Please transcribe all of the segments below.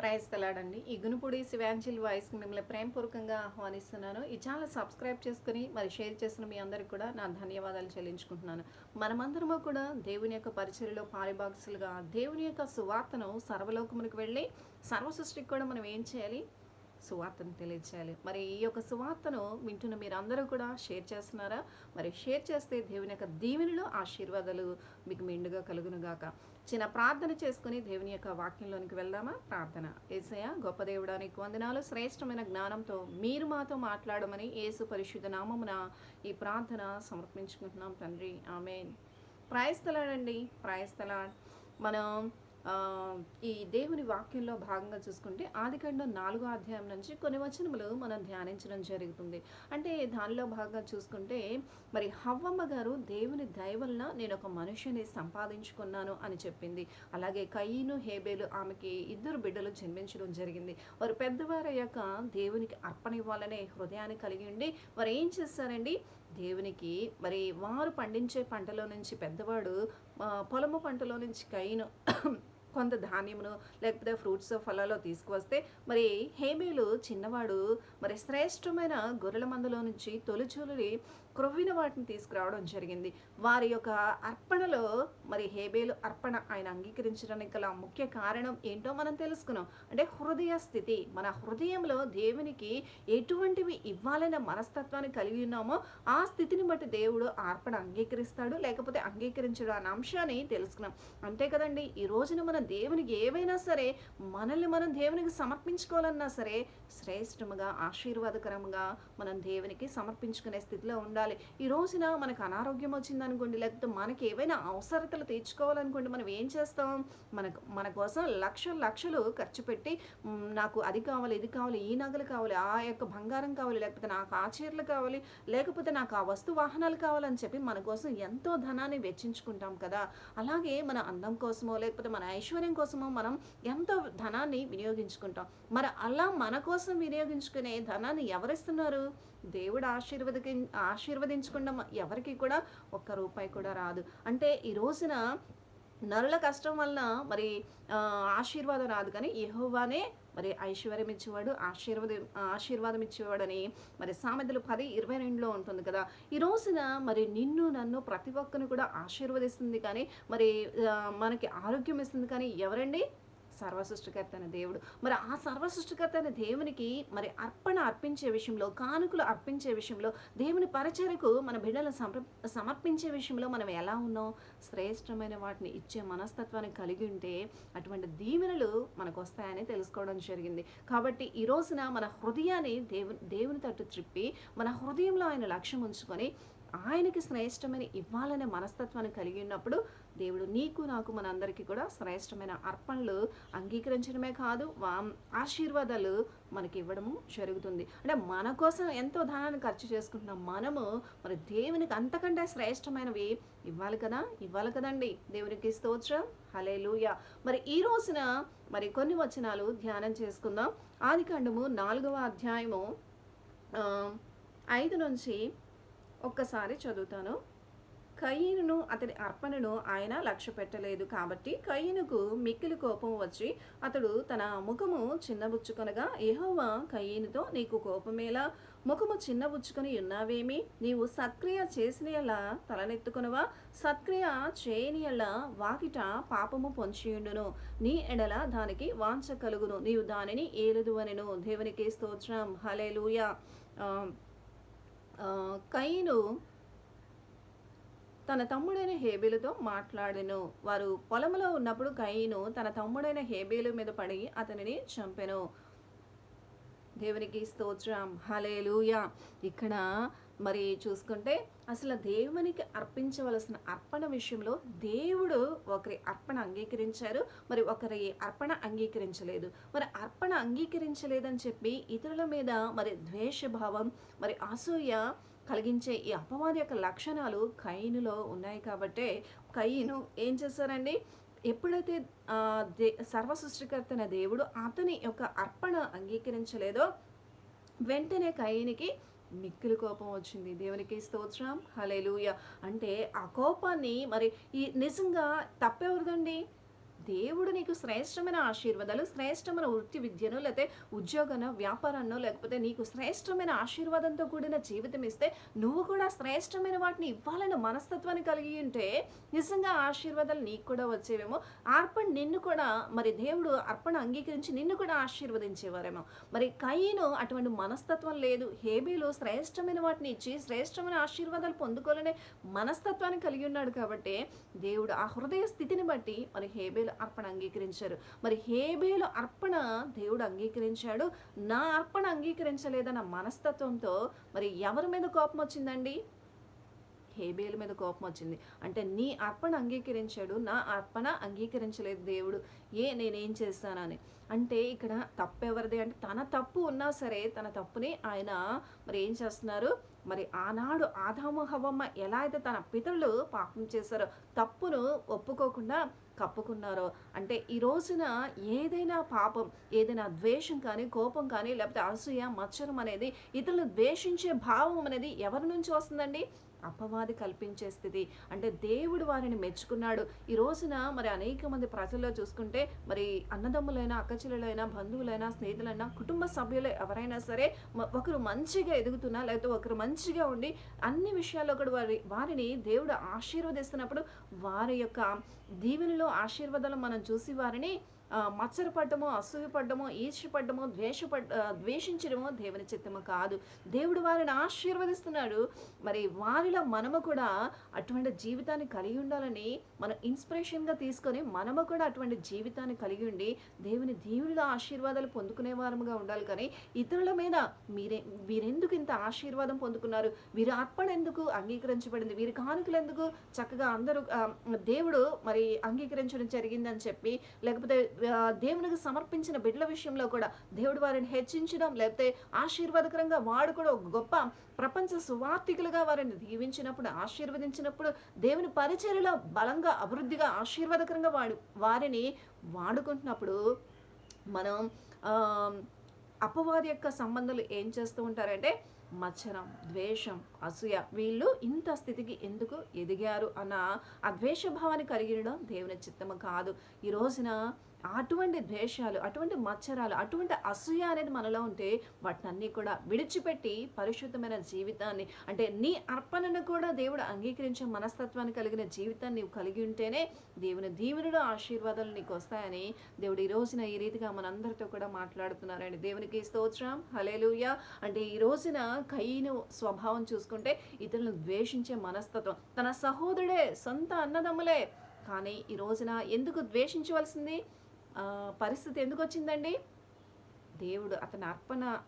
Praise తెలాడండి ఈ శివాంజిల్ శివాంజల్ వాయిస్కి మిమ్మల్ని ప్రేమపూర్వకంగా ఆహ్వానిస్తున్నాను. ఈ ఛానల్ సబ్స్క్రైబ్ చేసుకుని మరి షేర్ చేసిన మీ అందరికి కూడా నా ధన్యవాదాలు చెల్లించుకుంటున్నాను. మనమందరము కూడా దేవుని యొక్క పరిచయలో పారిభాగసులుగా దేవుని యొక్క సువార్తను సర్వలోకమునికి వెళ్ళి సర్వ సృష్టికి కూడా మనం ఏం చేయాలి? సువార్తను తెలియచేయాలి. మరి ఈ యొక్క సువార్తను వింటున్న మీరు అందరూ కూడా షేర్ చేస్తున్నారా? మరి షేర్ చేస్తే దేవుని యొక్క దీవెనలు ఆశీర్వాదాలు మీకు మెండుగా కలుగునుగాక. చిన్న ప్రార్థన చేసుకుని దేవుని యొక్క వాక్యంలోనికి వెళ్దామా? ప్రార్థన. ఏసయ గొప్ప దేవుడానికి వందనాలు. శ్రేష్టమైన జ్ఞానంతో మీరు మాతో మాట్లాడమని ఏసు పరిశుద్ధ నామమున ఈ ప్రార్థన సమర్పించుకుంటున్నాం తండ్రి. ఆమె ప్రాయస్థలాడండి ప్రాయస్థలాడ్ మనం ఈ దేవుని వాక్యంలో భాగంగా చూసుకుంటే ఆదికాండం నాలుగో అధ్యాయం నుంచి కొన్ని వచనములు మనం ధ్యానించడం జరుగుతుంది. అంటే దానిలో భాగంగా చూసుకుంటే మరి హవ్వమ్మ గారు దేవుని దయ వలన నేను ఒక మనుషుని సంపాదించుకున్నాను అని చెప్పింది. అలాగే కయ్యను హేబేలు ఆమెకి ఇద్దరు బిడ్డలు జన్మించడం జరిగింది. వారు పెద్దవారయ్యాక దేవునికి అర్పణ ఇవ్వాలనే హృదయాన్ని కలిగి ఉండి వారు ఏం చేస్తారండి? దేవునికి మరి వారు పండించే పంటలో నుంచి పెద్దవాడు పొలము పంటలో నుంచి కయ్యను కొంత ధాన్యమును లేకపోతే ఫ్రూట్స్ ఫలాలు తీసుకువస్తే మరి హేమీలు చిన్నవాడు మరి శ్రేష్టమైన గొర్రెల మందలో నుంచి తొలిచూలుని క్రొవ్విన వాటిని తీసుకురావడం జరిగింది. వారి యొక్క అర్పణలో మరి హేబేలు అర్పణ ఆయన అంగీకరించడానికి గల ముఖ్య కారణం ఏంటో మనం తెలుసుకున్నాం. అంటే హృదయ స్థితి. మన హృదయంలో దేవునికి ఎటువంటివి ఇవ్వాలనే మనస్తత్వాన్ని కలిగి ఉన్నామో ఆ స్థితిని బట్టి దేవుడు అర్పణ అంగీకరిస్తాడు లేకపోతే అంగీకరించడు అనే అంశాన్ని తెలుసుకున్నాం. అంతే కదండి. ఈ రోజున మన దేవునికి ఏవైనా సరే మనల్ని మనం దేవునికి సమర్పించుకోవాలన్నా సరే శ్రేష్టముగా ఆశీర్వాదకరంగా మనం దేవునికి సమర్పించుకునే స్థితిలో ఉండాలి. ఈ రోజున మనకు అనారోగ్యం వచ్చిందనుకోండి లేకపోతే మనకి ఏవైనా అవసరతలు తీర్చుకోవాలనుకోండి మనం ఏం చేస్తాం? మనకు మన కోసం లక్షలు లక్షలు ఖర్చు పెట్టి నాకు అది కావాలి ఇది కావాలి ఈ నగలు కావాలి ఆ యొక్క బంగారం కావాలి లేకపోతే నాకు ఆ చీరలు కావాలి లేకపోతే నాకు ఆ వస్తు వాహనాలు కావాలని చెప్పి మన కోసం ఎంతో ధనాన్ని వెచ్చించుకుంటాం కదా! అలాగే మన అందం కోసమో లేకపోతే మన ఐశ్వర్యం కోసమో మనం ఎంతో ధనాన్ని వినియోగించుకుంటాం. మరి అలా మన కోసం వినియోగించుకునే ధనాన్ని ఎవరిస్తున్నారు? దేవుడు ఆశీర్వదకి ఆశీర్వదించకుండా ఎవరికి కూడా ఒక్క రూపాయి కూడా రాదు. అంటే ఈ రోజున నరుల కష్టం వలన మరి ఆశీర్వాదం రాదు. కానీ యహోవానే మరి ఐశ్వర్యం ఇచ్చేవాడు ఆశీర్వాద ఆశీర్వాదం ఇచ్చేవాడని మరి సామెతలు పది ఇరవై రెండులో ఉంటుంది కదా. ఈ రోజున మరి నిన్ను నన్ను ప్రతి ఒక్కరిని కూడా ఆశీర్వదిస్తుంది కానీ మరి మనకి ఆరోగ్యం ఇస్తుంది కానీ ఎవరండి? సర్వసృష్టికర్త అయిన దేవుడు. మరి ఆ సర్వసృష్టికర్త అయిన దేవునికి మరి అర్పణ అర్పించే విషయంలో కానుకలు అర్పించే విషయంలో దేవుని పరిచయకు మన బిడ్డలను సమర్ సమర్పించే విషయంలో మనం ఎలా ఉన్నాం? శ్రేష్టమైన వాటిని ఇచ్చే మనస్తత్వాన్ని కలిగి ఉంటే అటువంటి దీవెనలు మనకు వస్తాయని తెలుసుకోవడం జరిగింది. కాబట్టి ఈ రోజున మన హృదయాన్ని దేవు దేవుని తట్టు త్రిప్పి మన హృదయంలో ఆయన లక్ష్యం ఉంచుకొని ఆయనకి శ్రేష్టమైన ఇవ్వాలనే మనస్తత్వాన్ని కలిగి ఉన్నప్పుడు దేవుడు నీకు నాకు మనందరికీ కూడా శ్రేష్టమైన అర్పణలు అంగీకరించడమే కాదు వా ఆశీర్వాదాలు మనకి ఇవ్వడము జరుగుతుంది. అంటే మన కోసం ఎంతో ధనాన్ని ఖర్చు చేసుకుంటున్నాం మనము మరి దేవునికి అంతకంటే శ్రేష్టమైనవి ఇవ్వాలి కదా ఇవ్వాలి కదండి. దేవునికి స్తోత్రం. హలే మరి ఈ రోజున మరి కొన్ని వచనాలు ధ్యానం చేసుకుందాం. ఆది కాండము నాలుగవ అధ్యాయము ఐదు నుంచి ఒక్కసారి చదువుతాను. కయ్యను అతడి అర్పణను ఆయన లక్ష్య పెట్టలేదు. కాబట్టి కయ్యనుకు మిక్కిలి కోపం వచ్చి అతడు తన ముఖము చిన్నబుచ్చుకొనగా ఏహోవా కయ్యనుతో నీకు కోపమేలా? ముఖము చిన్నబుచ్చుకొని ఉన్నావేమి? నీవు సత్క్రియ చేసిన ఎలా తలనెత్తుకొనవా? సత్క్రియ చేయని ఎలా వాకిట పాపము పొంచియుండును. నీ ఎడల దానికి వాంఛ కలుగును. నీవు దానిని ఏలుదు అనెను దేవునికి స్తోత్రం. హలేలుయ కయ్యను తన తమ్ముడైన హేబేలుతో మాట్లాడెను. వారు పొలంలో ఉన్నప్పుడు కయీను తన తమ్ముడైన హేబేలు మీద పడి అతనిని చంపెను. దేవునికి స్తోత్రం. హలేలుయా ఇక్కడ మరి చూసుకుంటే అసలు దేవునికి అర్పించవలసిన అర్పణ విషయంలో దేవుడు ఒకరి అర్పణ అంగీకరించారు. మరి ఒకరి అర్పణ అంగీకరించలేదు. మరి అర్పణ అంగీకరించలేదని చెప్పి ఇతరుల మీద మరి ద్వేషభావం మరి అసూయ కలిగించే ఈ అపవాది యొక్క లక్షణాలు కయ్యనులో ఉన్నాయి కాబట్టే కయ్యను ఏం చేశారండి ఎప్పుడైతే దే సర్వ సృష్టికర్తన దేవుడు అతని యొక్క అర్పణ అంగీకరించలేదో వెంటనే కయ్యనికి మిక్కిలి కోపం వచ్చింది. దేవునికి స్తోత్రం. హలేలుయ అంటే ఆ కోపాన్ని మరి ఈ నిజంగా తప్పెవరిదండి? దేవుడు నీకు శ్రేష్టమైన ఆశీర్వాదాలు శ్రేష్టమైన వృత్తి విద్యను లేకపోతే ఉద్యోగనో వ్యాపారాన్నో లేకపోతే నీకు శ్రేష్టమైన ఆశీర్వాదంతో కూడిన జీవితం ఇస్తే నువ్వు కూడా శ్రేష్టమైన వాటిని ఇవ్వాలన్న మనస్తత్వాన్ని కలిగి ఉంటే నిజంగా ఆశీర్వాదాలు నీకు కూడా వచ్చేవేమో. అర్పణ నిన్ను కూడా మరి దేవుడు అర్పణ అంగీకరించి నిన్ను కూడా ఆశీర్వదించేవారేమో. మరి కయ్యను అటువంటి మనస్తత్వం లేదు. హేబీలు శ్రేష్టమైన వాటిని ఇచ్చి శ్రేష్టమైన ఆశీర్వాదాలు పొందుకోవాలనే మనస్తత్వాన్ని కలిగి ఉన్నాడు కాబట్టి దేవుడు ఆ హృదయ స్థితిని బట్టి మరి హేబేలు అర్పణ అంగీకరించారు. మరి హేబేలు అర్పణ దేవుడు అంగీకరించాడు. నా అర్పణ అంగీకరించలేదన్న మనస్తత్వంతో మరి ఎవరి మీద కోపం వచ్చిందండి? హేబేలు మీద కోపం వచ్చింది. అంటే నీ అర్పణ అంగీకరించాడు నా అర్పణ అంగీకరించలేదు దేవుడు. ఏ నేనేం చేస్తానని. అంటే ఇక్కడ తప్పు ఎవరిది అంటే తన తప్పు ఉన్నా సరే తన తప్పుని ఆయన మరి ఏం చేస్తున్నారు? మరి ఆనాడు ఆదాము హవమ్మ ఎలా అయితే తన పితరులు పాపం చేశారో తప్పును ఒప్పుకోకుండా కప్పుకున్నారో? అంటే ఈ రోజున ఏదైనా పాపం ఏదైనా ద్వేషం కానీ కోపం కానీ లేకపోతే అసూయ మచ్చరం అనేది ఇతరులను ద్వేషించే భావం అనేది ఎవరి నుంచి వస్తుందండి? అపవాది కల్పించే స్థితి అంటే దేవుడు వారిని మెచ్చుకున్నాడు. ఈ రోజున మరి అనేక మంది ప్రజల్లో చూసుకుంటే మరి అన్నదమ్ములైనా అక్కచెల్లెలైనా బంధువులైనా స్నేహితులైనా కుటుంబ సభ్యులు ఎవరైనా సరే ఒకరు మంచిగా ఎదుగుతున్నా లేకపోతే ఒకరు మంచిగా ఉండి అన్ని విషయాల్లో కూడా వారి వారిని దేవుడు ఆశీర్వదిస్తున్నప్పుడు వారి యొక్క దీవెనలో ఆశీర్వాదాలు మనం చూసి వారిని ఆ, అసూయపడ్డమో ఈర్షపడ్డమో ద్వేషపడ్ ద్వేషించడమో దేవుని చిత్తము కాదు. దేవుడు వారిని ఆశీర్వదిస్తున్నాడు. మరి వారిలో మనము కూడా అటువంటి జీవితాన్ని కలిగి ఉండాలని మనం ఇన్స్పిరేషన్గా తీసుకొని మనము కూడా అటువంటి జీవితాన్ని కలిగి ఉండి దేవుని దేవుడిలో ఆశీర్వాదాలు పొందుకునే వారముగా ఉండాలి కానీ ఇతరుల మీద మీరే వీరెందుకు ఇంత ఆశీర్వాదం పొందుకున్నారు? వీరి అర్పణ ఎందుకు అంగీకరించబడింది? వీరి కానుకలు ఎందుకు చక్కగా అందరూ దేవుడు మరి అంగీకరించడం జరిగిందని చెప్పి లేకపోతే దేవునికి సమర్పించిన బిడ్డల విషయంలో కూడా దేవుడు వారిని హెచ్చించడం లేకపోతే ఆశీర్వాదకరంగా వాడు కూడా ఒక గొప్ప ప్రపంచ సువార్థికులుగా వారిని దీవించినప్పుడు ఆశీర్వదించినప్పుడు దేవుని పరిచర్యలో బలంగా అభివృద్ధిగా ఆశీర్వాదకరంగా వాడు వారిని వాడుకుంటున్నప్పుడు మనం అపవాది యొక్క సంబంధాలు ఏం చేస్తూ ఉంటారంటే మచ్చరం ద్వేషం అసూయ వీళ్ళు ఇంత స్థితికి ఎందుకు ఎదిగారు అన్న ఆ ద్వేష భావాన్ని కలిగినడం దేవుని చిత్తము కాదు. ఈ రోజున అటువంటి ద్వేషాలు అటువంటి మచ్చరాలు అటువంటి అసూయ అనేది మనలో ఉంటే వాటినన్నీ కూడా విడిచిపెట్టి పరిశుద్ధమైన జీవితాన్ని అంటే నీ అర్పణను కూడా దేవుడు అంగీకరించే మనస్తత్వాన్ని కలిగిన జీవితాన్ని నీవు కలిగి ఉంటేనే దేవుని దీవెనుడు ఆశీర్వాదాలు నీకు వస్తాయని దేవుడు ఈ రోజున ఈ రీతిగా మనందరితో కూడా మాట్లాడుతున్నారండి. దేవునికి స్తోత్రం. హలేలుయ అంటే ఈ రోజున కయ్యను స్వభావం చూసుకుంటే ఇతరులను ద్వేషించే మనస్తత్వం. తన సహోదరుడే సొంత అన్నదమ్ములే. కానీ ఈ రోజున ఎందుకు ద్వేషించవలసింది? పరిస్థితి ఎందుకు వచ్చిందండి? దేవుడు అతని అర్పణ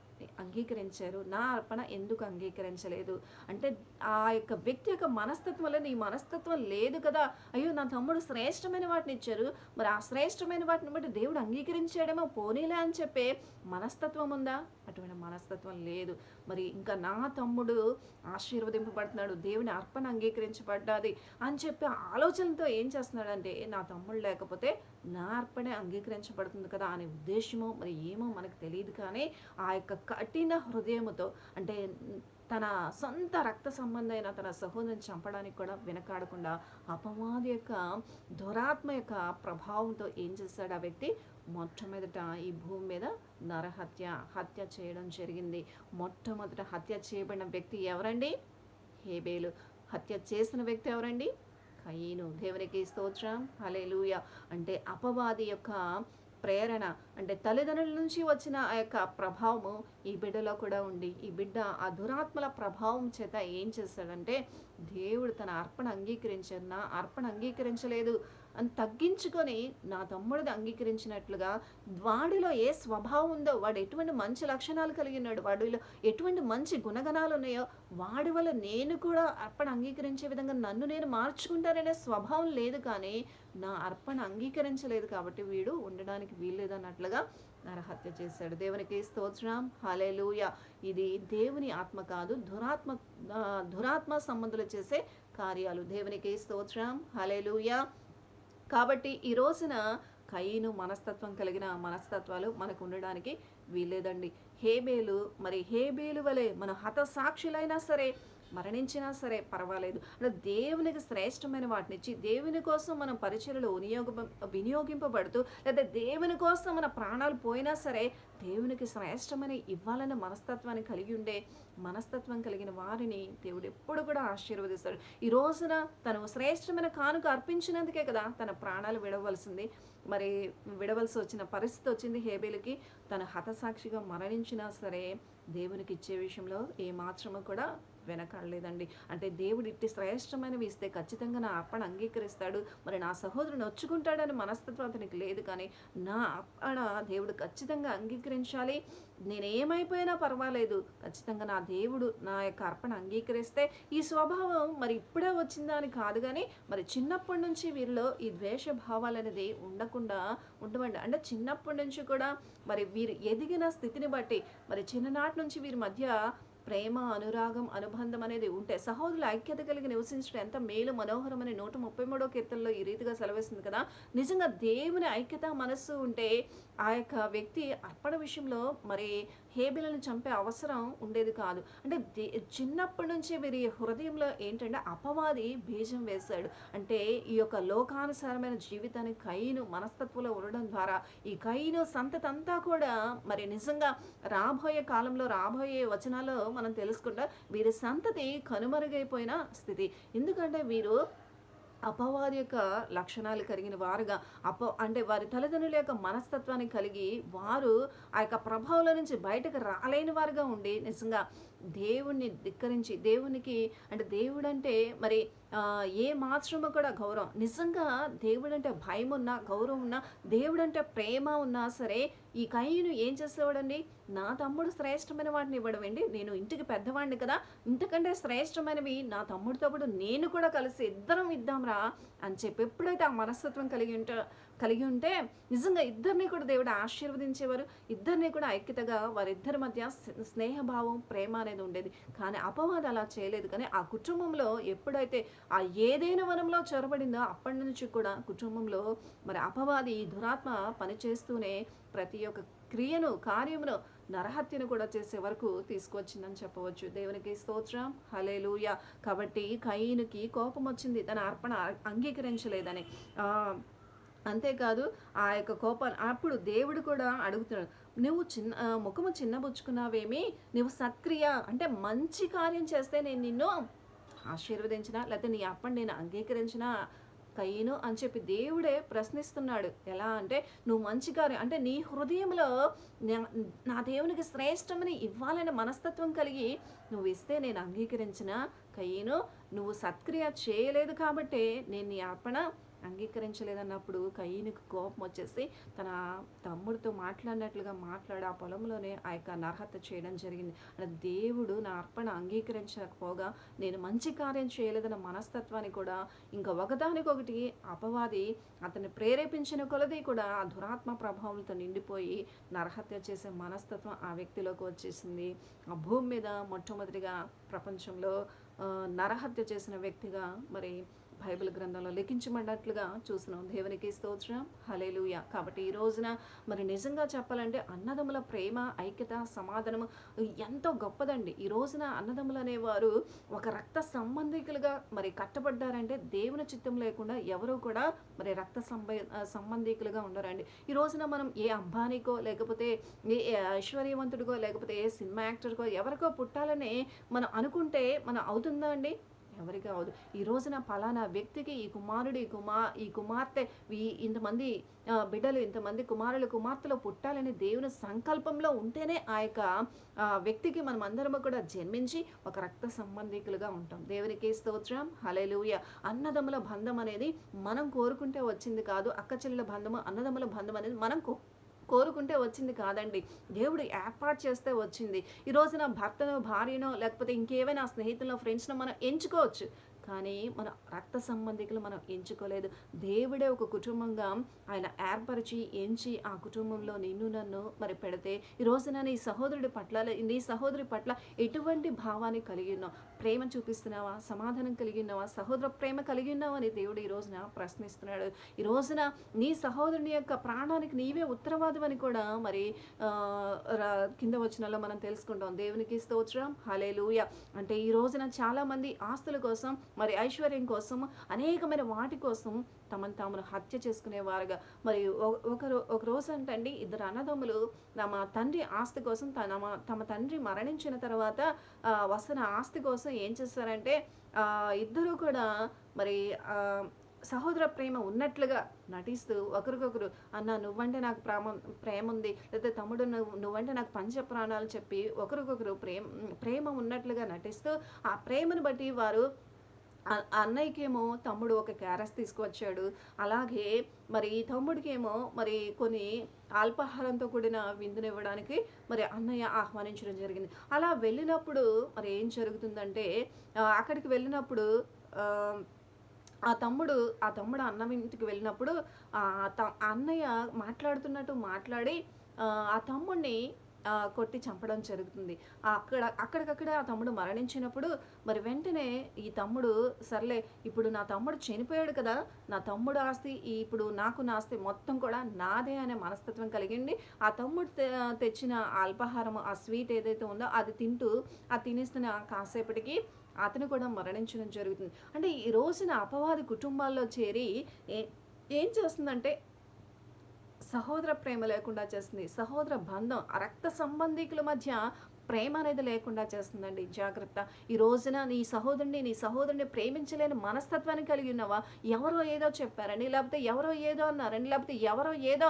అంగీకరించారు. నా అర్పణ ఎందుకు అంగీకరించలేదు? అంటే ఆ యొక్క వ్యక్తి యొక్క మనస్తత్వంలో నీ మనస్తత్వం లేదు కదా. అయ్యో నా తమ్ముడు శ్రేష్టమైన వాటిని ఇచ్చారు. మరి ఆ శ్రేష్టమైన వాటిని బట్టి దేవుడు అంగీకరించాడేమో పోనీలే అని చెప్పే మనస్తత్వం ఉందా? అటువంటి మనస్తత్వం లేదు. మరి ఇంకా నా తమ్ముడు ఆశీర్వదింపబడుతున్నాడు. దేవుని అర్పణ అంగీకరించబడ్డాది అని చెప్పి ఆలోచనతో ఏం చేస్తున్నాడంటే నా తమ్ముడు లేకపోతే నా అర్పణే అంగీకరించబడుతుంది కదా అనే ఉద్దేశమో మరి ఏమో మనకు తెలియదు కానీ ఆ యొక్క కఠిన హృదయముతో అంటే తన సొంత రక్త సంబంధమైన తన సహోదరిని చంపడానికి కూడా వెనకాడకుండా అపవాది యొక్క దురాత్మ యొక్క ప్రభావంతో ఏం చేశాడు ఆ వ్యక్తి? మొట్టమొదట ఈ భూమి మీద నరహత్య హత్య చేయడం జరిగింది. మొట్టమొదట హత్య చేయబడిన వ్యక్తి ఎవరండి? హేబేలు. హత్య చేసిన వ్యక్తి ఎవరండి? కయ్యను దేవునికి స్తోత్రం. హలేలుయ అంటే అపవాది యొక్క ప్రేరణ అంటే తల్లిదండ్రుల నుంచి వచ్చిన ఆ యొక్క ప్రభావము ఈ బిడ్డలో కూడా ఉండి ఈ బిడ్డ ఆ దురాత్మల ప్రభావం చేత ఏం చేస్తాడంటే దేవుడు తన అర్పణ అంగీకరించిన అర్పణ అంగీకరించలేదు. అని తగ్గించుకొని నా తమ్ముడిది అంగీకరించినట్లుగా వాడిలో ఏ స్వభావం ఉందో వాడు ఎటువంటి మంచి లక్షణాలు కలిగి ఉన్నాడు వాడిలో ఎటువంటి మంచి గుణగణాలు ఉన్నాయో వాడి వల్ల నేను కూడా అర్పణ అంగీకరించే విధంగా నన్ను నేను మార్చుకుంటాననే స్వభావం లేదు కానీ నా అర్పణ అంగీకరించలేదు కాబట్టి వీడు ఉండడానికి వీల్లేదు అన్నట్లుగా నరహత్య చేశాడు. దేవునికి స్తోత్రం. హలేలుయ ఇది దేవుని ఆత్మ కాదు దురాత్మ దురాత్మ సంబంధులు చేసే కార్యాలు. దేవునికి స్తోత్రం. హలేలుయ కాబట్టి ఈ రోజున కయ్యను మనస్తత్వం కలిగిన మనస్తత్వాలు మనకు ఉండడానికి వీల్లేదండి. హేబేలు మరి హేబేలు వలె మన హతసాక్షులైనా సరే మరణించినా సరే పర్వాలేదు. అంటే దేవునికి శ్రేష్టమైన వాటిని ఇచ్చి దేవుని కోసం మనం పరిచయలు వినియోగ వినియోగింపబడుతూ లేదా దేవుని కోసం మన ప్రాణాలు పోయినా సరే దేవునికి శ్రేష్టమైన ఇవ్వాలన్న మనస్తత్వాన్ని కలిగి ఉండే మనస్తత్వం కలిగిన వారిని దేవుడు ఎప్పుడు కూడా ఆశీర్వదిస్తాడు. ఈ రోజున తను శ్రేష్టమైన కానుక అర్పించినందుకే కదా తన ప్రాణాలు విడవలసింది. మరి విడవలసి వచ్చిన పరిస్థితి వచ్చింది హేబేలుకి. తను హతసాక్షిగా మరణించినా సరే దేవునికి ఇచ్చే విషయంలో ఏ కూడా వెనకాడలేదండి. అంటే దేవుడు ఇట్టి శ్రేష్టమైనవి ఇస్తే ఖచ్చితంగా నా అర్పణ అంగీకరిస్తాడు. మరి నా సహోదరుని నొచ్చుకుంటాడని మనస్తత్వం అతనికి లేదు కానీ నా అర్పణ దేవుడు ఖచ్చితంగా అంగీకరించాలి. నేను ఏమైపోయినా పర్వాలేదు. ఖచ్చితంగా నా దేవుడు నా యొక్క అర్పణ అంగీకరిస్తే ఈ స్వభావం మరి ఇప్పుడే వచ్చిందా అని కాదు కానీ మరి చిన్నప్పటి నుంచి వీరిలో ఈ ద్వేష భావాలు అనేది ఉండకుండా ఉండవండి. అంటే చిన్నప్పటి నుంచి కూడా మరి వీరు ఎదిగిన స్థితిని బట్టి మరి చిన్ననాటి నుంచి వీరి మధ్య ప్రేమ అనురాగం అనుబంధం అనేది ఉంటే సహోదరుల ఐక్యత కలిగి నివసించడం ఎంత మేలు మనోహరమని నూట ముప్పై మూడో కీర్తనలో ఈ రీతిగా సెలవిస్తుంది కదా. నిజంగా దేవుని ఐక్యత మనస్సు ఉంటే ఆ యొక్క వ్యక్తి అర్పణ విషయంలో మరి హేబిలను చంపే అవసరం ఉండేది కాదు. అంటే చిన్నప్పటి నుంచి వీరి హృదయంలో ఏంటంటే అపవాది బీజం వేశాడు. అంటే ఈ యొక్క లోకానుసారమైన జీవితాన్ని కయ్యను మనస్తత్వంలో ఉండడం ద్వారా ఈ కయ్యను సంతతి అంతా కూడా మరి నిజంగా రాబోయే కాలంలో రాబోయే వచనాల్లో మనం తెలుసుకుంటా వీరి సంతతి కనుమరుగైపోయిన స్థితి. ఎందుకంటే వీరు అపవాది యొక్క లక్షణాలు కలిగిన వారుగా అప అంటే వారి తల్లిదండ్రుల యొక్క మనస్తత్వాన్ని కలిగి వారు ఆ యొక్క ప్రభావంలో నుంచి బయటకు రాలేని వారుగా ఉండి నిజంగా దేవుణ్ణి ధిక్కరించి దేవునికి అంటే దేవుడు అంటే మరి ఏ మాత్రము కూడా గౌరవం. నిజంగా దేవుడు అంటే భయం ఉన్నా గౌరవం ఉన్నా దేవుడు అంటే ప్రేమ ఉన్నా సరే ఈ కయ్యను ఏం చేసేవాడండి? నా తమ్ముడు శ్రేష్టమైన వాటిని ఇవ్వడం అండి నేను ఇంటికి పెద్దవాడిని కదా. ఇంతకంటే శ్రేష్టమైనవి నా తమ్ముడితో పాటు నేను కూడా కలిసి ఇద్దరం ఇద్దాంరా అని చెప్పి ఎప్పుడైతే ఆ మనస్తత్వం కలిగి ఉంటే కలిగి ఉంటే నిజంగా ఇద్దరిని కూడా దేవుడు ఆశీర్వదించేవారు. ఇద్దరిని కూడా ఐక్యతగా వారిద్దరి మధ్య స్నేహభావం ప్రేమ అనేది అనేది ఉండేది. కానీ అపవాదం అలా చేయలేదు. కానీ ఆ కుటుంబంలో ఎప్పుడైతే ఆ ఏదైనా వనంలో చొరబడిందో అప్పటి నుంచి కూడా కుటుంబంలో మరి అపవాది దురాత్మ పనిచేస్తూనే ప్రతి ఒక్క క్రియను కార్యమును నరహత్యను కూడా చేసే వరకు తీసుకొచ్చిందని చెప్పవచ్చు. దేవునికి స్తోత్రం. హలేలుయ కాబట్టి కయ్యనుకి కోపం వచ్చింది. తన అర్పణ అంగీకరించలేదని. అంతేకాదు ఆ యొక్క కోపాన్ని అప్పుడు దేవుడు కూడా అడుగుతున్నాడు. నువ్వు చిన్న ముఖము చిన్నబుచ్చుకున్నావేమి? నువ్వు సత్క్రియ అంటే మంచి కార్యం చేస్తే నేను నిన్ను ఆశీర్వదించిన లేకపోతే నీ అప్పని నేను అంగీకరించిన కయ్యను అని చెప్పి దేవుడే ప్రశ్నిస్తున్నాడు. ఎలా అంటే నువ్వు మంచి కార్యం అంటే నీ హృదయంలో నా- నా దేవునికి శ్రేష్టమని ఇవ్వాలనే మనస్తత్వం కలిగి నువ్వు ఇస్తే నేను అంగీకరించిన కయ్యను నువ్వు సత్క్రియ చేయలేదు కాబట్టే నేను నీ అర్పణ అంగీకరించలేదన్నప్పుడు కయ్యనికి కోపం వచ్చేసి తన తమ్ముడితో మాట్లాడినట్లుగా మాట్లాడి ఆ పొలంలోనే ఆ యొక్క నర్హత చేయడం జరిగింది. అంటే దేవుడు నా అర్పణ అంగీకరించకపోగా నేను మంచి కార్యం చేయలేదన్న మనస్తత్వాన్ని కూడా ఇంకా ఒకదానికొకటి అపవాది అతన్ని ప్రేరేపించిన కొలది కూడా ఆ దురాత్మ ప్రభావంతో నిండిపోయి నరహత్య చేసే మనస్తత్వం ఆ వ్యక్తిలోకి వచ్చేసింది. ఆ భూమి మీద మొట్టమొదటిగా ప్రపంచంలో నరహత్య చేసిన వ్యక్తిగా మరి బైబిల్ గ్రంథంలో లిఖించబడినట్లుగా చూస్తున్నాం. దేవునికి స్తోత్రం. హలేలుయ కాబట్టి ఈ రోజున మరి నిజంగా చెప్పాలంటే అన్నదమ్ముల ప్రేమ ఐక్యత సమాధానము ఎంతో గొప్పదండి. ఈ రోజున అన్నదమ్ములు అనేవారు ఒక రక్త సంబంధికులుగా మరి కట్టబడ్డారంటే దేవుని చిత్తం లేకుండా ఎవరు కూడా మరి రక్త సంబ సంబంధికులుగా ఉండరండి. ఈ రోజున మనం ఏ అంబానీకో లేకపోతే ఏ ఐశ్వర్యవంతుడికో లేకపోతే ఏ సినిమా యాక్టర్కో ఎవరికో పుట్టాలని మనం అనుకుంటే మనం అవుతుందా అండి? ఎవరికి అవదు ఈ రోజున పలానా వ్యక్తికి ఈ కుమారుడు ఈ కుమా ఈ కుమార్తె ఈ ఇంతమంది బిడ్డలు ఇంతమంది కుమారులు కుమార్తెలు పుట్టాలని దేవుని సంకల్పంలో ఉంటేనే ఆ యొక్క వ్యక్తికి మనం అందరము కూడా జన్మించి ఒక రక్త సంబంధికులుగా ఉంటాం. దేవునికి స్తోత్రం. హలేలుయ అన్నదమ్ముల బంధం అనేది మనం కోరుకుంటే వచ్చింది కాదు. అక్క చెల్లెల బంధము అన్నదమ్ముల బంధం అనేది మనం కో కోరుకుంటే వచ్చింది కాదండి. దేవుడు ఏర్పాటు చేస్తే వచ్చింది. ఈ రోజున భర్తను భార్యనో లేకపోతే ఇంకేమైనా స్నేహితులను ఫ్రెండ్స్ను మనం ఎంచుకోవచ్చు. కానీ మన రక్త సంబంధికులు మనం ఎంచుకోలేదు. దేవుడే ఒక కుటుంబంగా ఆయన ఏర్పరిచి ఎంచి ఆ కుటుంబంలో నిన్ను నన్ను మరి పెడితే ఈ రోజున నీ సహోదరుడి పట్ల నీ సహోదరి పట్ల ఎటువంటి భావాన్ని కలిగి ఉన్నావు? ప్రేమ చూపిస్తున్నావా? సమాధానం కలిగి ఉన్నావా? సహోదర ప్రేమ కలిగి ఉన్నావా అని దేవుడు ఈ రోజున ప్రశ్నిస్తున్నాడు. ఈ రోజున నీ సహోదరుని యొక్క ప్రాణానికి నీవే ఉత్తరవాదం అని కూడా మరి రా- కింద వచ్చినలో మనం తెలుసుకుంటాం. దేవునికి స్తోత్రం. హలేలుయ అంటే ఈ రోజున చాలామంది ఆస్తుల కోసం మరి ఐశ్వర్యం కోసం అనేకమైన వాటి కోసం తమను తామును హత్య చేసుకునేవారుగా. మరి ఒకరు ఒక రోజు అంటండి ఇద్దరు అన్నదమ్ములు తమ తండ్రి ఆస్తి కోసం తమ తమ తండ్రి మరణించిన తర్వాత వస్తున్న ఆస్తి కోసం ఏం చేస్తారంటే ఇద్దరు కూడా మరి సహోదర ప్రేమ ఉన్నట్లుగా నటిస్తూ ఒకరికొకరు అన్న నువ్వంటే నాకు ప్రేమ ప్రేమ ఉంది లేదా తమ్ముడు నువ్వు నువ్వంటే నాకు పంచ ప్రాణాలు చెప్పి ఒకరికొకరు ప్రేమ ప్రేమ ఉన్నట్లుగా నటిస్తూ ఆ ప్రేమను బట్టి వారు అన్నయ్యకేమో తమ్ముడు ఒక క్యారెస్ తీసుకువచ్చాడు అలాగే మరి ఈ తమ్ముడికేమో మరి కొన్ని అల్పాహారంతో కూడిన విందునివ్వడానికి మరి అన్నయ్య ఆహ్వానించడం జరిగింది. అలా వెళ్ళినప్పుడు మరి ఏం జరుగుతుందంటే అక్కడికి వెళ్ళినప్పుడు ఆ, తమ్ముడు ఆ తమ్ముడు అన్నం ఇంటికి వెళ్ళినప్పుడు ఆ త- అన్నయ్య మాట్లాడుతున్నట్టు మాట్లాడి ఆ, తమ్ముడిని కొట్టి చంపడం జరుగుతుంది. అక్కడ అక్కడికక్కడ ఆ తమ్ముడు మరణించినప్పుడు మరి వెంటనే ఈ తమ్ముడు సర్లే ఇప్పుడు నా తమ్ముడు చనిపోయాడు కదా నా తమ్ముడు ఆస్తి ఇప్పుడు నాకు నా ఆస్తి మొత్తం కూడా నాదే అనే మనస్తత్వం కలిగింది ఆ తమ్ముడు తె- తెచ్చిన అల్పాహారం ఆ స్వీట్ ఏదైతే ఉందో అది తింటూ ఆ తినేస్తున్న కాసేపటికి అతను కూడా మరణించడం జరుగుతుంది. అంటే ఈ రోజున అపవాది కుటుంబాల్లో చేరి ఏం చేస్తుందంటే సహోదర ప్రేమ లేకుండా చేస్తుంది. సహోదర బంధం రక్త సంబంధికుల మధ్య ప్రేమ అనేది లేకుండా చేస్తుందండి. జాగ్రత్త. ఈ రోజున నీ సహోదరుని నీ సహోదరుని ప్రేమించలేని మనస్తత్వాన్ని కలిగి ఉన్నావా? ఎవరో ఏదో చెప్పారని లేకపోతే ఎవరో ఏదో అన్నారని లేకపోతే ఎవరో ఏదో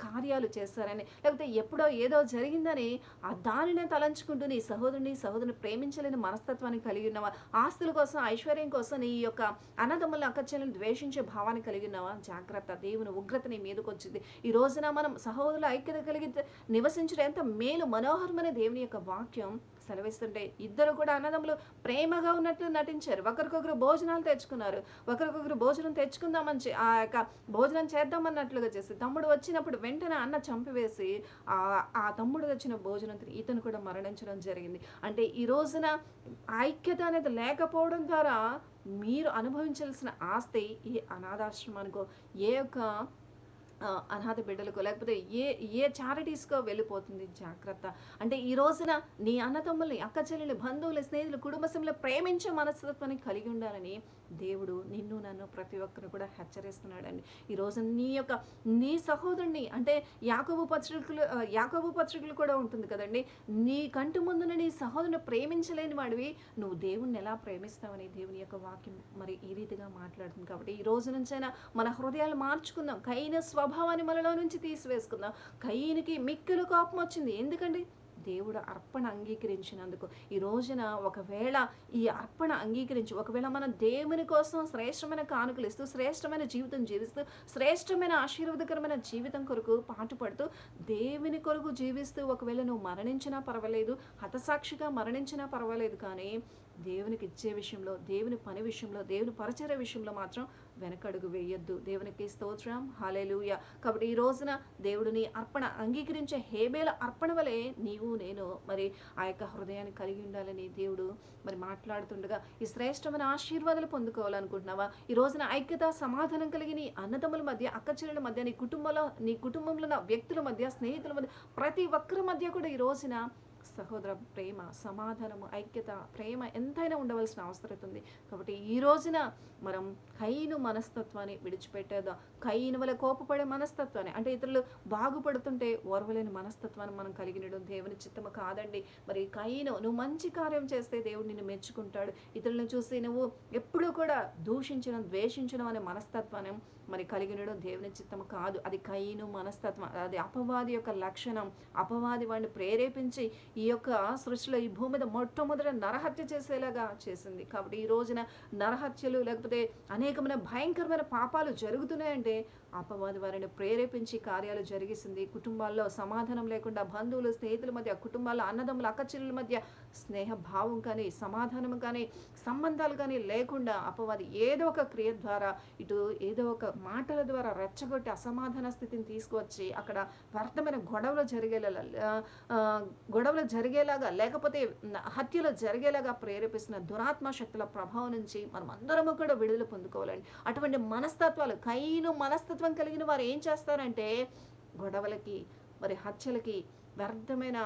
కార్యాలు చేస్తారని లేకపోతే ఎప్పుడో ఏదో జరిగిందని ఆ దానినే తలంచుకుంటూ నీ సహోదరుని సహోదరుని ప్రేమించలేని మనస్తత్వాన్ని కలిగి ఉన్నావా? ఆస్తుల కోసం ఐశ్వర్యం కోసం నీ యొక్క అన్నదమ్ముల అక్కచెల్లని ద్వేషించే భావాన్ని కలిగి ఉన్నావా? జాగ్రత్త దేవుని ఉగ్రత నీ మీదకి వచ్చింది. ఈ రోజున మనం సహోదరుల ఐక్యత కలిగి నివసించడం ఎంత మేలు మనోహరమైన దేవుని యొక్క వాక్యం. సెలవిస్తుంటే ఇద్దరు కూడా అన్నదమ్ములు ప్రేమగా ఉన్నట్లు నటించారు. ఒకరికొకరు భోజనాలు తెచ్చుకున్నారు. ఒకరికొకరు భోజనం తెచ్చుకుందామని ఆ యొక్క భోజనం చేద్దామన్నట్లుగా చేసి తమ్ముడు వచ్చినప్పుడు వెంటనే అన్న చంపివేసి ఆ ఆ తమ్ముడు తెచ్చిన భోజనం ఇతను కూడా మరణించడం జరిగింది. అంటే ఈ రోజున ఐక్యత అనేది లేకపోవడం ద్వారా మీరు అనుభవించాల్సిన ఆస్తి ఈ అనాథాశ్రమానికో ఏ యొక్క అనాథ బిడ్డలకు లేకపోతే ఏ ఏ చారిటీస్కో వెళ్ళిపోతుంది జాగ్రత్త. అంటే ఈ రోజున నీ అన్నతమ్ముల్ని అక్క చెల్లెలు బంధువులు స్నేహితులు కుటుంబ సభ్యులు ప్రేమించే మనస్తత్వాన్ని కలిగి ఉండాలని దేవుడు నిన్ను నన్ను ప్రతి ఒక్కరు కూడా హెచ్చరిస్తున్నాడండి. ఈ నీ యొక్క నీ సహోదరుని అంటే యాకోబు పత్రికలు యాకబు యాకోబు పత్రికలు కూడా ఉంటుంది కదండి. నీ కంటి ముందున నీ సహోదరుని ప్రేమించలేని వాడివి. నువ్వు దేవుణ్ణి ఎలా ప్రేమిస్తావని దేవుని యొక్క వాక్యం మరి ఈ రీతిగా మాట్లాడుతుంది కాబట్టి ఈ రోజు నుంచైనా మన హృదయాలు మార్చుకుందాం. కైన స్వభావాన్ని మనలో నుంచి తీసివేసుకుందాం. కయ్యనికి మిక్కిలు కోపం వచ్చింది. ఎందుకండి? దేవుడు అర్పణ అంగీకరించినందుకు. ఈ రోజున ఒకవేళ ఈ అర్పణ అంగీకరించి ఒకవేళ మన దేవుని కోసం శ్రేష్టమైన కానుకలు ఇస్తూ శ్రేష్టమైన జీవితం జీవిస్తూ శ్రేష్టమైన ఆశీర్వాదకరమైన జీవితం కొరకు పాటుపడుతూ దేవుని కొరకు జీవిస్తూ ఒకవేళ నువ్వు మరణించినా పర్వాలేదు హతసాక్షిగా మరణించినా పర్వాలేదు కానీ దేవునికి ఇచ్చే విషయంలో దేవుని పని విషయంలో దేవుని పరిచయ విషయంలో మాత్రం వెనకడుగు వేయొద్దు. దేవునికి స్తోత్రం. హాలేలుయ కాబట్టి ఈ రోజున దేవుడిని అర్పణ అంగీకరించే హేబేల అర్పణ వలె నీవు నేను మరి ఆ యొక్క హృదయాన్ని కలిగి ఉండాలని దేవుడు మరి మాట్లాడుతుండగా ఈ శ్రేష్టమైన ఆశీర్వాదాలు పొందుకోవాలనుకుంటున్నావా? ఈ రోజున ఐక్యత సమాధానం కలిగి నీ అన్నదమ్ముల మధ్య అక్కచెల్లెల మధ్య నీ కుటుంబంలో నీ కుటుంబంలో ఉన్న వ్యక్తుల మధ్య స్నేహితుల మధ్య ప్రతి ఒక్కరి మధ్య కూడా ఈ రోజున సహోదర ప్రేమ సమాధానము ఐక్యత ప్రేమ ఎంతైనా ఉండవలసిన అవసరం ఉంది కాబట్టి ఈ రోజున మనం కైను మనస్తత్వాన్ని విడిచిపెట్టేదా కైను వల్ల కోపపడే మనస్తత్వాన్ని అంటే ఇతరులు బాగుపడుతుంటే ఓర్వలేని మనస్తత్వాన్ని మనం కలిగినడం దేవుని చిత్తము కాదండి. మరి కైను నువ్వు మంచి కార్యం చేస్తే దేవుడు నిన్ను మెచ్చుకుంటాడు. ఇతరులను చూసి నువ్వు ఎప్పుడూ కూడా దూషించడం ద్వేషించడం అనే మనస్తత్వాన్ని మరి కలిగినడం దేవుని చిత్తము కాదు. అది కయ్యను మనస్తత్వం. అది అపవాది యొక్క లక్షణం. అపవాది వాడిని ప్రేరేపించి ఈ యొక్క సృష్టిలో ఈ భూమి మీద మొట్టమొదట నరహత్య చేసేలాగా చేసింది. కాబట్టి ఈ రోజున నరహత్యలు లేకపోతే అనేకమైన భయంకరమైన పాపాలు జరుగుతున్నాయంటే అపవాది వారిని ప్రేరేపించి కార్యాలు జరిగిస్తుంది. కుటుంబాల్లో సమాధానం లేకుండా బంధువులు స్నేహితుల మధ్య కుటుంబాల్లో అన్నదమ్ముల అక్కచెల్లుల మధ్య స్నేహ భావం కానీ సమాధానం కానీ సంబంధాలు కానీ లేకుండా అపవాది ఏదో ఒక క్రియ ద్వారా ఇటు ఏదో ఒక మాటల ద్వారా రెచ్చగొట్టి అసమాధాన స్థితిని తీసుకువచ్చి అక్కడ వ్యర్థమైన గొడవలు జరిగేలా గొడవలు జరిగేలాగా లేకపోతే హత్యలు జరిగేలాగా ప్రేరేపిస్తున్న దురాత్మ శక్తుల ప్రభావం నుంచి మనం అందరము కూడా విడుదల పొందుకోవాలండి. అటువంటి మనస్తత్వాలు కైను మనస్తత్వం కలిగిన వారు ఏం చేస్తారంటే గొడవలకి మరి హత్యలకి వ్యర్థమైన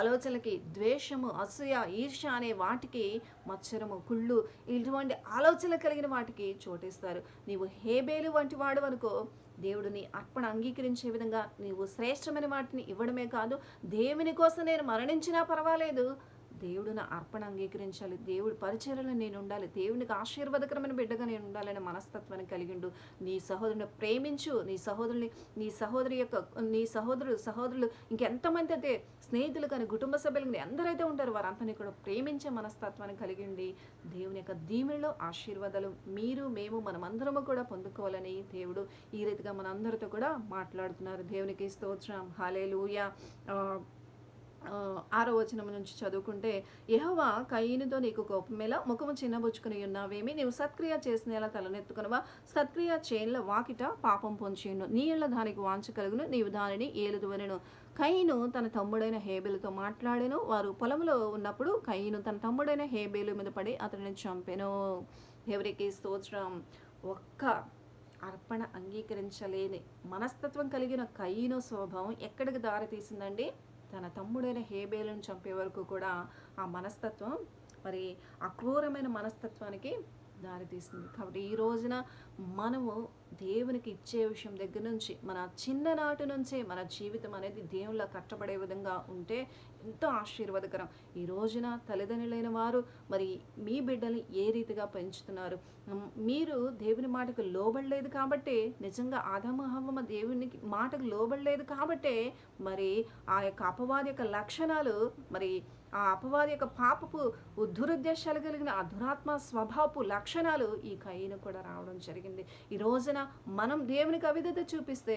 ఆలోచనలకి ద్వేషము అసూయ ఈర్ష్య అనే వాటికి మత్సరము కుళ్ళు ఇటువంటి ఆలోచనలు కలిగిన వాటికి చోటిస్తారు. నీవు హేబేలు వంటి వాడు అనుకో దేవుడు నీ అర్పణ అంగీకరించే విధంగా నీవు శ్రేష్టమైన వాటిని ఇవ్వడమే కాదు దేవుని కోసం నేను మరణించినా పర్వాలేదు. దేవుడు నా అర్పణ అంగీకరించాలి. దేవుడి పరిచర్యలో నేను ఉండాలి. దేవునికి ఆశీర్వాదకరమైన బిడ్డగా నేను ఉండాలనే మనస్తత్వాన్ని కలిగిండు. నీ సహోదరుని ప్రేమించు. నీ సహోదరుని నీ సహోదరి యొక్క నీ సహోదరుడు సహోదరులు ఇంకెంతమంది అయితే స్నేహితులు కానీ కుటుంబ సభ్యులు కానీ ఎందరైతే ఉంటారో వారంతని కూడా ప్రేమించే మనస్తత్వాన్ని కలిగిండి. దేవుని యొక్క దీవెనలో ఆశీర్వాదాలు మీరు మేము మనమందరము కూడా పొందుకోవాలని దేవుడు ఈ రీతిగా మనందరితో కూడా మాట్లాడుతున్నారు. దేవునికి స్తోత్రం. హాలేలుయా ఆ, ఆరో వచనం నుంచి చదువుకుంటే యహోవా కయ్యనుతో నీకు కోపమేలా ముఖము చిన్నబుచ్చుకుని ఉన్నావేమి? నీవు సత్క్రియ చేసినేలా తలనెత్తుకునవా? సత్క్రియ చేన్ల వాకిట పాపం పొంచిను నీ ఇళ్ళ దానికి వాంచ కలుగును నీవు దానిని ఏలుదువనెను. కయ్యను తన తమ్ముడైన హేబేలుతో మాట్లాడెను. వారు పొలంలో ఉన్నప్పుడు కయ్యను తన తమ్ముడైన హేబేలు మీద పడి అతనిని చంపెను. ఎవరికి స్తోత్రం. ఒక్క అర్పణ అంగీకరించలేని మనస్తత్వం కలిగిన కయ్యను స్వభావం ఎక్కడికి దారి తీసిందండి? తన తమ్ముడైన హేబేలను చంపే వరకు కూడా ఆ మనస్తత్వం మరి అక్రూరమైన మనస్తత్వానికి దారితీసింది. కాబట్టి ఈ రోజున మనము దేవునికి ఇచ్చే విషయం దగ్గర నుంచి మన చిన్ననాటి నుంచే మన జీవితం అనేది దేవుళ్ళ కట్టబడే విధంగా ఉంటే ఎంతో ఆశీర్వాదకరం. ఈ రోజున తల్లిదండ్రులైన వారు మరి మీ బిడ్డల్ని ఏ రీతిగా పెంచుతున్నారు? మీరు దేవుని మాటకు లోబడలేదు కాబట్టి నిజంగా ఆదాము దేవునికి మాటకు లోబడలేదు కాబట్టే మరి ఆ యొక్క అపవాది యొక్క లక్షణాలు మరి ఆ అపవాది యొక్క పాపపు దురుద్దేశాలు కలిగిన ఆ దురాత్మ స్వభావపు లక్షణాలు ఈ కయ్యను కూడా రావడం జరిగింది. ఈ రోజున మనం దేవునికి అవిధత చూపిస్తే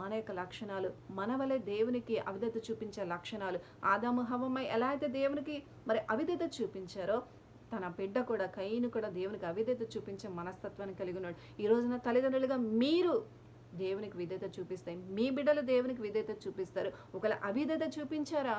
మన యొక్క లక్షణాలు మన వలె దేవునికి అవిధత చూపించే లక్షణాలు ఆదాము హవమ్మ ఎలా అయితే దేవునికి మరి అవిధత చూపించారో తన బిడ్డ కూడా కయ్యను కూడా దేవునికి అవిధేత చూపించే మనస్తత్వాన్ని కలిగి ఉన్నాడు. ఈ రోజున తల్లిదండ్రులుగా మీరు దేవునికి విధేత చూపిస్తాయి మీ బిడ్డలు దేవునికి విధేత చూపిస్తారు. ఒకవేళ అవిధేత చూపించారా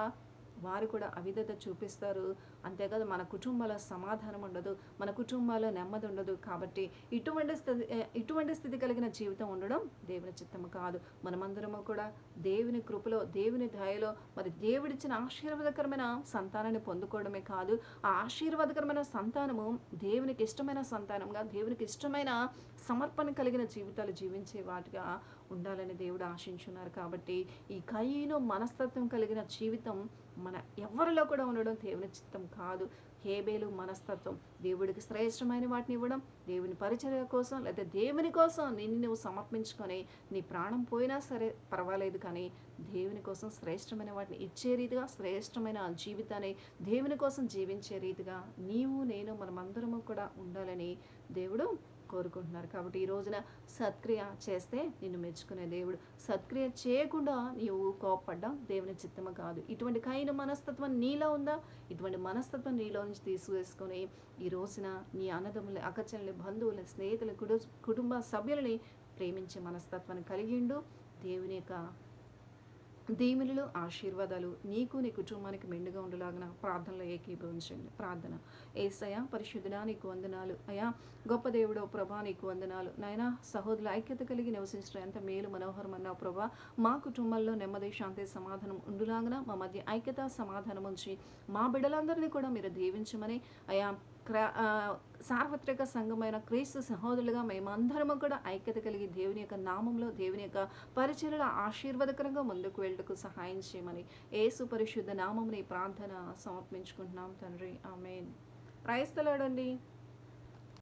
వారు కూడా అవిధత చూపిస్తారు. అంతేకాదు మన కుటుంబాల సమాధానం ఉండదు మన కుటుంబాల్లో నెమ్మది ఉండదు కాబట్టి ఇటువంటి స్థితి ఇటువంటి స్థితి కలిగిన జీవితం ఉండడం దేవుని చిత్తము కాదు. మనమందరము కూడా దేవుని కృపలో దేవుని దయలో మరి దేవుడిచ్చిన ఆశీర్వాదకరమైన సంతానాన్ని పొందుకోవడమే కాదు. ఆ ఆశీర్వాదకరమైన సంతానము దేవునికి ఇష్టమైన సంతానంగా దేవునికి ఇష్టమైన సమర్పణ కలిగిన జీవితాలు జీవించే వాటిగా ఉండాలని దేవుడు ఆశించున్నారు కాబట్టి ఈ కయ్యను మనస్తత్వం కలిగిన జీవితం మన ఎవరిలో కూడా ఉండడం దేవుని చిత్తం కాదు. హేబేలు మనస్తత్వం. దేవుడికి శ్రేష్టమైన వాటిని ఇవ్వడం దేవుని పరిచర్య కోసం లేదా దేవుని కోసం నిన్ను నువ్వు సమర్పించుకొని నీ ప్రాణం పోయినా సరే పర్వాలేదు కానీ దేవుని కోసం శ్రేష్టమైన వాటిని ఇచ్చే రీతిగా శ్రేష్టమైన జీవితాన్ని దేవుని కోసం జీవించే రీతిగా నీవు నేను మనమందరము కూడా ఉండాలని దేవుడు కోరుకుంటున్నారు. కాబట్టి ఈ రోజున సత్క్రియ చేస్తే నిన్ను మెచ్చుకునే దేవుడు. సత్క్రియ చేయకుండా నీవు కోపడ్డం దేవుని చిత్తము కాదు. ఇటువంటి కైన మనస్తత్వం నీలో ఉందా? ఇటువంటి మనస్తత్వం నీలో నుంచి తీసుకువేసుకొని ఈ రోజున నీ అన్నదమ్ముల అక్కచెల్లి బంధువుల స్నేహితుల కుటుంబ సభ్యులని ప్రేమించే మనస్తత్వాన్ని కలిగిండు దేవుని యొక్క దీవెనలు ఆశీర్వాదాలు నీకు నీ కుటుంబానికి మెండుగా ఉండలాగిన ప్రార్థనలో ఏకీభవించండి. ప్రార్థన. ఏసయ పరిశుద్ధుడా నీకు వందనాలు. అయా గొప్ప దేవుడో ప్రభా నీకు వందనాలు. నాయనా సహోదరుల ఐక్యత కలిగి నివసించడం ఎంత మేలు మనోహరం అన్నావు ప్రభా. మా కుటుంబంలో నెమ్మది శాంతి సమాధానం ఉండులాగిన మా మధ్య ఐక్యత సమాధానం ఉంచి మా బిడ్డలందరినీ కూడా మీరు దీవించమని అయా సార్వత్రిక సంఘమైన క్రీస్తు సహోదరులుగా మేమందరము కూడా ఐక్యత కలిగి దేవుని యొక్క నామంలో దేవుని యొక్క పరిచయల ఆశీర్వాదకరంగా ముందుకు వెళ్ళటకు సహాయం చేయమని ఏసు పరిశుద్ధ నామముని ప్రార్థన సమర్పించుకుంటున్నాం తండ్రి. ఆమెన్. ప్రైస్తలాడండి